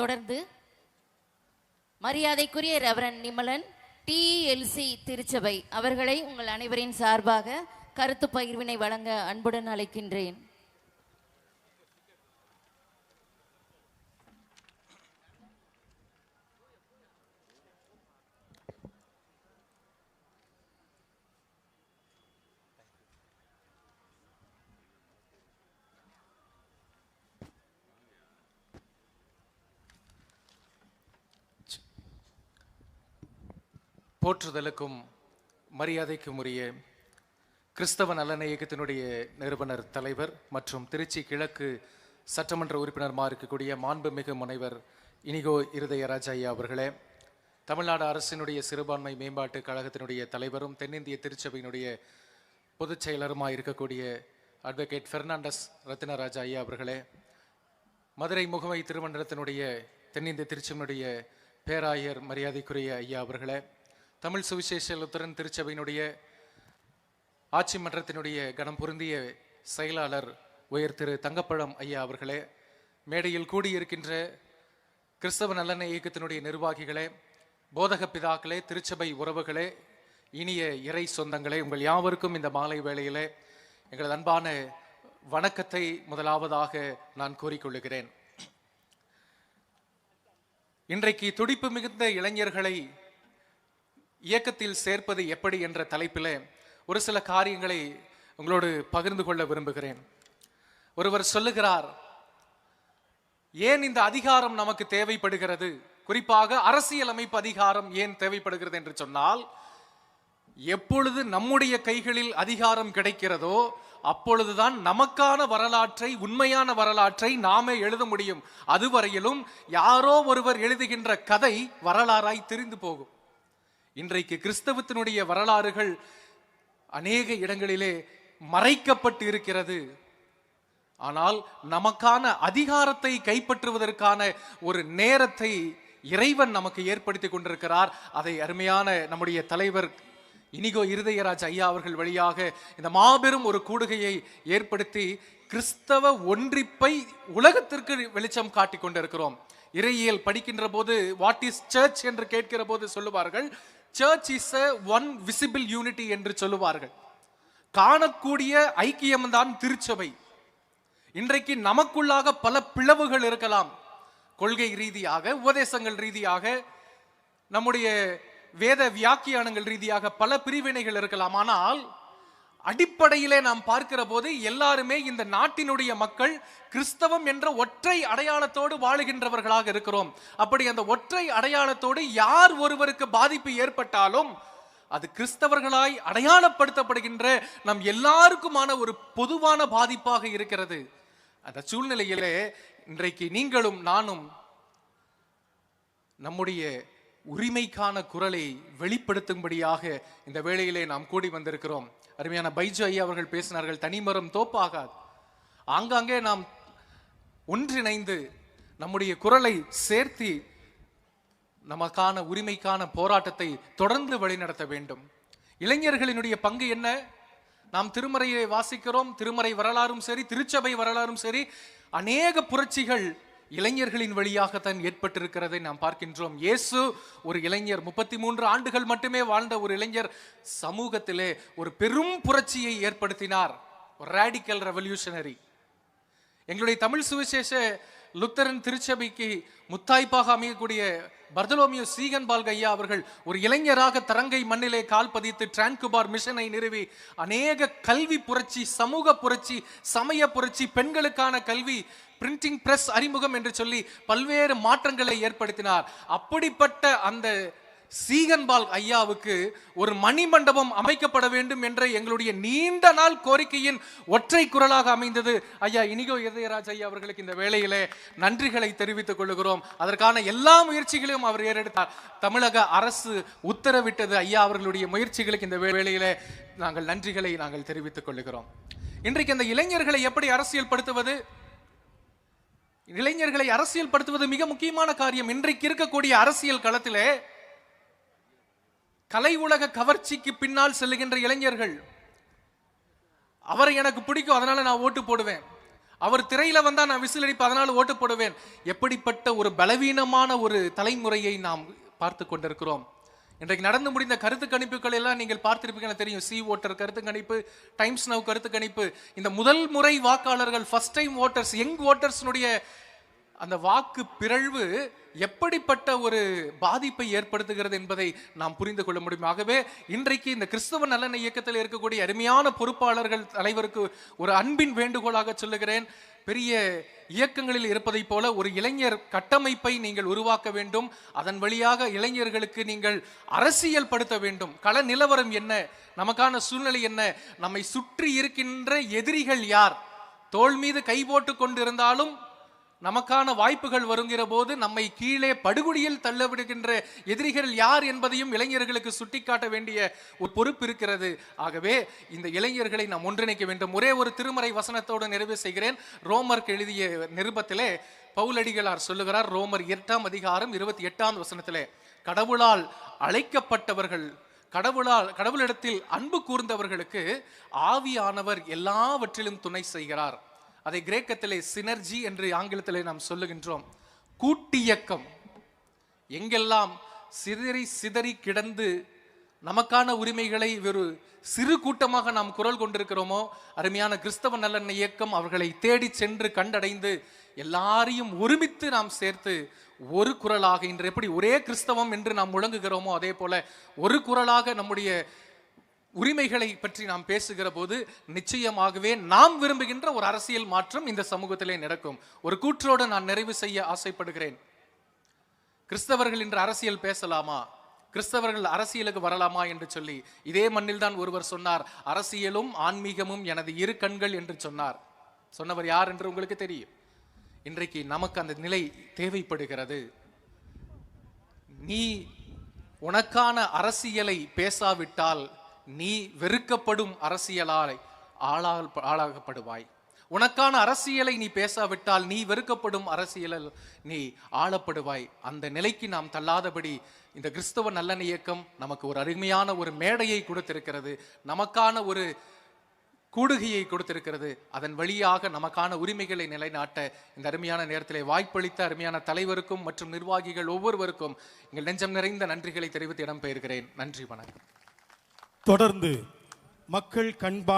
தொடர்ந்து மரியாதைக்குரிய ரெவரன் நிமலன் டிஎல்சி திருச்சபை அவர்களை உங்கள் அனைவரின் சார்பாக கருத்து பகிர்வினை வழங்க அன்புடன் அழைக்கின்றேன். போற்றுதலுக்கும் மரியாதைக்கும் உரிய கிறிஸ்தவ நலன இயக்கத்தினுடைய நிறுவனர் தலைவர் மற்றும் திருச்சி கிழக்கு சட்டமன்ற உறுப்பினருமா இருக்கக்கூடிய மாண்புமிகு முனைவர் இனிகோ இருதயராஜா ஐயா அவர்களே தமிழ்நாடு அரசினுடைய சிறுபான்மை மேம்பாட்டு கழகத்தினுடைய தலைவரும் தென்னிந்திய திருச்சபையினுடைய பொதுச் செயலருமாக இருக்கக்கூடிய அட்வொகேட் பெர்னாண்டஸ் ரத்தினராஜா ஐயா அவர்களே மதுரை முகமை திருமண்டலத்தினுடைய தென்னிந்திய திருச்சியினுடைய பேராயர் மரியாதைக்குரிய ஐயா அவர்களே தமிழ் சுவிசேஷ லுத்தரன் திருச்சபையினுடைய ஆட்சி மன்றத்தினுடைய கனம் பொருந்திய செயலாளர் உயர் திரு தங்கப்பழம் ஐயா அவர்களே மேடையில் கூடியிருக்கின்ற கிறிஸ்தவ நலன இயக்கத்தினுடைய நிர்வாகிகளே போதக பிதாக்களே திருச்சபை உறவுகளே இனிய இறை சொந்தங்களே உங்கள் யாவருக்கும் இந்த மாலை வேளையிலே எங்களது அன்பான வணக்கத்தை முதலாவதாக நான் கூறிக்கொள்ளுகிறேன். இன்றைக்கு துடிப்பு மிகுந்த இளைஞர்களை இயக்கத்தில் சேர்ப்பது எப்படி என்ற தலைப்பில் ஒரு சில காரியங்களை உங்களோடு பகிர்ந்து கொள்ள விரும்புகிறேன். ஒருவர் சொல்லுகிறார் ஏன் இந்த அதிகாரம் நமக்கு தேவைப்படுகிறது? குறிப்பாக அரசியலமைப்பு அதிகாரம் ஏன் தேவைப்படுகிறது? என்று சொன்னால் எப்பொழுது நம்முடைய கைகளில் அதிகாரம் கிடைக்கிறதோ அப்பொழுதுதான் நமக்கான வரலாற்றை உண்மையான வரலாற்றை நாமே எழுத முடியும். அதுவரையிலும் யாரோ ஒருவர் எழுதுகின்ற கதை வரலாறாய் தெரிந்து போகும். இன்றைக்கு கிறிஸ்தவத்தினுடைய வரலாறுகள் அநேக இடங்களிலே மறைக்கப்பட்டு இருக்கிறது ஆனால் நமக்கான அதிகாரத்தை கைப்பற்றுவதற்கான ஒரு நேரத்தை இறைவன் நமக்கு ஏற்படுத்தி கொண்டிருக்கிறார். அதை அருமையான நம்முடைய தலைவர் இனிகோ இருதயராஜ் ஐயா அவர்கள் வழியாக இந்த மாபெரும் ஒரு கூடுகையை ஏற்படுத்தி கிறிஸ்தவ ஒன்றிப்பை உலகத்திற்கு வெளிச்சம் காட்டி கொண்டிருக்கிறோம். இறையியல் படிக்கின்ற போது வாட் இஸ் சர்ச் என்று கேட்கிற போது சொல்லுவார்கள் church is a one visible unity என்று சொல்லுவார்கள். காணக்கூடிய ஐக்கியம்தான் திருச்சபை. இன்றைக்கு நமக்குள்ளாக பல பிளவுகள் இருக்கலாம். கொள்கை ரீதியாக உபதேசங்கள் ரீதியாக நம்முடைய வேத வியாக்கியானங்கள் ரீதியாக பல பிரிவினைகள் இருக்கலாம். ஆனால் அடிப்படையிலே நாம் பார்க்கிற போது எல்லாருமே இந்த நாட்டினுடைய மக்கள் கிறிஸ்தவம் என்ற ஒற்றை அடையாளத்தோடு வாழுகின்றவர்களாக இருக்கிறோம். அப்படி அந்த ஒற்றை அடையாளத்தோடு யார் ஒருவருக்கு பாதிப்பு ஏற்பட்டாலும் அது கிறிஸ்தவர்களாய் அடையாளப்படுத்தப்படுகின்ற நம் எல்லாருக்குமான ஒரு பொதுவான பாதிப்பாக இருக்கிறது. அந்த சூழ்நிலையிலே இன்றைக்கு நீங்களும் நானும் நம்முடைய உரிமைக்கான குரலை வெளிப்படுத்தும்படியாக இந்த வேளையிலே நாம் கூடி வந்திருக்கிறோம். அருமையான பைஜு ஐயா அவர்கள் பேசினார்கள் தனிமரம் தோப்பாகாது. ஆங்காங்கே நாம் ஒன்றிணைந்து நம்முடைய குரலை சேர்த்தி நமக்கான உரிமைக்கான போராட்டத்தை தொடர்ந்து வழிநடத்த வேண்டும். இளைஞர்களினுடைய பங்கு என்ன? நாம் திருமறையை வாசிக்கிறோம் திருமறை வரலாறும் சரி திருச்சபை வரலாறும் சரி அநேக புரட்சிகள் இளைஞர்களின் வழியாகத்தான் ஏற்பட்டிருக்கிறதை நாம் பார்க்கின்றோம். இயேசு ஒரு இளைஞர். முப்பத்தி மூன்று ஆண்டுகள் மட்டுமே வாழ்ந்த ஒரு இளைஞர் சமூகத்திலே ஒரு பெரும் புரட்சியை ஏற்படுத்தினார். ஒரு ரேடிக்கல் ரெவல்யூஷனரி எங்களுடைய தமிழ் சுவிசேஷ லுத்தரன் திருச்சபைக்கு முத்தாய்ப்பாக அமையக்கூடிய பர்தலோமியோ சீகன் பால்க அவர்கள் ஒரு இளைஞராக தரங்கை மண்ணிலே கால் பதித்து டிரான்குபார் மிஷனை நிறுவி அநேக கல்வி புரட்சி சமூக புரட்சி சமய புரட்சி பெண்களுக்கான கல்வி பிரிண்டிங் பிரஸ் அறிமுகம் என்று சொல்லி பல்வேறு மாற்றங்களை ஏற்படுத்தினார். அப்படிப்பட்ட அந்த சீகன்பால் ஐயாவுக்கு ஒரு மணி மண்டபம் அமைக்கப்பட வேண்டும் என்ற எங்களுடைய நீண்ட நாள் கோரிக்கையின் ஒற்றை குரலாக அமைந்தது. ஐயா இனிகோ இதயராஜ் ஐயா அவர்களுக்கு இந்த வேளையிலே நன்றிகளை தெரிவித்துக் கொள்கிறோம் அதற்கான எல்லா முயற்சிகளையும் அவர் ஏறெடுத்தார். தமிழக அரசு உத்தரவிட்டது. ஐயா அவர்களுடைய முயற்சிகளுக்கு இந்த வேளையிலே நாங்கள் நன்றிகளை நாங்கள் தெரிவித்துக் கொள்கிறோம் இன்றைக்கு அந்த இளைஞர்களை எப்படி அரசியல் படுத்துவது இளைஞர்களை அரசியல் படுத்துவது மிக முக்கியமான காரியம். இன்றைக்கு இருக்கக்கூடிய அரசியல் களத்திலே கலை உலக கவர்ச்சிக்கு பின்னால் செல்லுகின்ற இளைஞர்கள் அவரை எனக்கு பிடிக்கும் அதனால நான் ஓட்டு போடுவேன். அவர் திரையில வந்தா நான் விசில் அடிப்பேன் அதனால ஓட்டு போடுவேன். எப்படிப்பட்ட ஒரு பலவீனமான ஒரு தலைமுறையை நாம் பார்த்து கொண்டிருக்கிறோம். இன்றைக்கு நடந்து முடிந்த கருத்து கணிப்புகள் எல்லாம் நீங்கள் பார்த்திருப்பீங்க தெரியும். சி ஓட்டர் கருத்து கணிப்பு டைம்ஸ் நவ் கருத்து கணிப்பு. இந்த முதல் முறை வாக்காளர்கள் ஃபர்ஸ்ட் டைம் ஓட்டர்ஸ் யங் ஓட்டர்ஸ்னுடைய அந்த வாக்கு பிறழ்வு எப்படிப்பட்ட ஒரு பாதிப்பை ஏற்படுத்துகிறது என்பதை நாம் புரிந்து கொள்ள முடியும். ஆகவே இன்றைக்கு இந்த கிறிஸ்தவ நலன இயக்கத்தில் இருக்கக்கூடிய அருமையான பொறுப்பாளர்கள் தலைவருக்கு ஒரு அன்பின் வேண்டுகோளாக சொல்லுகிறேன். பெரிய இயக்கங்களில் இருப்பதைப் போல ஒரு இளைஞர் கட்டமைப்பை நீங்கள் உருவாக்க வேண்டும். அதன் வழியாக இளைஞர்களுக்கு நீங்கள் அரசியல் படுத்த வேண்டும். கள நிலவரம் என்ன? நமக்கான சூழ்நிலை என்ன? நம்மை சுற்றி இருக்கின்ற எதிரிகள் யார்? தோள் மீது கை போட்டு கொண்டிருந்தாலும் நமக்கான வாய்ப்புகள் வருங்கிற போது நம்மை கீழே படுகொடியில் தள்ளவிடுகின்ற எதிரிகள் யார் என்பதையும் இளைஞர்களுக்கு சுட்டிக்காட்ட வேண்டிய ஒரு பொறுப்பு இருக்கிறது. ஆகவே இந்த இளைஞர்களை நாம் ஒன்றிணைக்க வேண்டும். ஒரே ஒரு திருமறை வசனத்தோடு நிறைவு செய்கிறேன். ரோமர் எழுதிய நிருபத்திலே பவுலடிகளார் சொல்லுகிறார். ரோமர் எட்டாம் அதிகாரம் இருபத்தி எட்டாம் வசனத்திலே கடவுளால் அழைக்கப்பட்டவர்கள் கடவுளால் கடவுளிடத்தில் அன்பு கூர்ந்தவர்களுக்கு ஆவியானவர் எல்லாவற்றிலும் துணை செய்கிறார். அதை கிரேக்கத்திலே சினர்ஜி என்று ஆங்கிலத்திலே நாம் சொல்லுகின்றோம். கூட்டியக்கம். எங்கெல்லாம் சிதறி சிதறி கிடந்து நமக்கான உரிமைகளை ஒரு சிறு கூட்டமாக நாம் குரல் கொண்டிருக்கிறோமோ அருமையான கிறிஸ்தவ நலன் இயக்கம் அவர்களை தேடி சென்று கண்டடைந்து எல்லாரையும் ஒருமித்து நாம் சேர்த்து ஒரு குரலாக இன்று எப்படி ஒரே கிறிஸ்தவம் என்று நாம் முழங்குகிறோமோ அதே போல ஒரு குரலாக நம்முடைய உரிமைகளை பற்றி நாம் பேசுகிற போது நிச்சயமாகவே நாம் விரும்புகின்ற ஒரு அரசியல் மாற்றம் இந்த சமூகத்திலே நடக்கும். ஒரு கூற்றோடு நான் நிறைவு செய்ய ஆசைப்படுகிறேன். கிறிஸ்தவர்கள் இன்று அரசியல் பேசலாமா? கிறிஸ்தவர்கள் அரசியலுக்கு வரலாமா என்று சொல்லி இதே மண்ணில் தான் ஒருவர் சொன்னார் அரசியலும் ஆன்மீகமும் எனது இரு கண்கள் என்று சொன்னார். சொன்னவர் யார் என்று உங்களுக்கு தெரியும். இன்றைக்கு நமக்கு அந்த நிலை தேவைப்படுகிறது. நீ உனக்கான அரசியலை பேசாவிட்டால் நீ வெறுக்கப்படும் அரசியலாலை ஆளால் ஆளாகப்படுவாய். உனக்கான அரசியலை நீ பேசாவிட்டால் நீ வெறுக்கப்படும் அரசியலில் நீ ஆளப்படுவாய். அந்த நிலைக்கு நாம் தள்ளாதபடி இந்த கிறிஸ்தவ நல்லன இயக்கம் நமக்கு ஒரு அருமையான ஒரு மேடையை கொடுத்திருக்கிறது. நமக்கான ஒரு கூடுகையை கொடுத்திருக்கிறது. அதன் வழியாக நமக்கான உரிமைகளை நிலைநாட்ட இந்த அருமையான நேரத்திலே வாய்ப்பளித்த அருமையான தலைவருக்கும் மற்றும் நிர்வாகிகள் ஒவ்வொருவருக்கும் எங்கள் நெஞ்சம் நிறைந்த நன்றிகளை தெரிவித்து இடம்பெயர்கிறேன். நன்றி வணக்கம். தொடர்ந்து மக்கள் கண்பாணி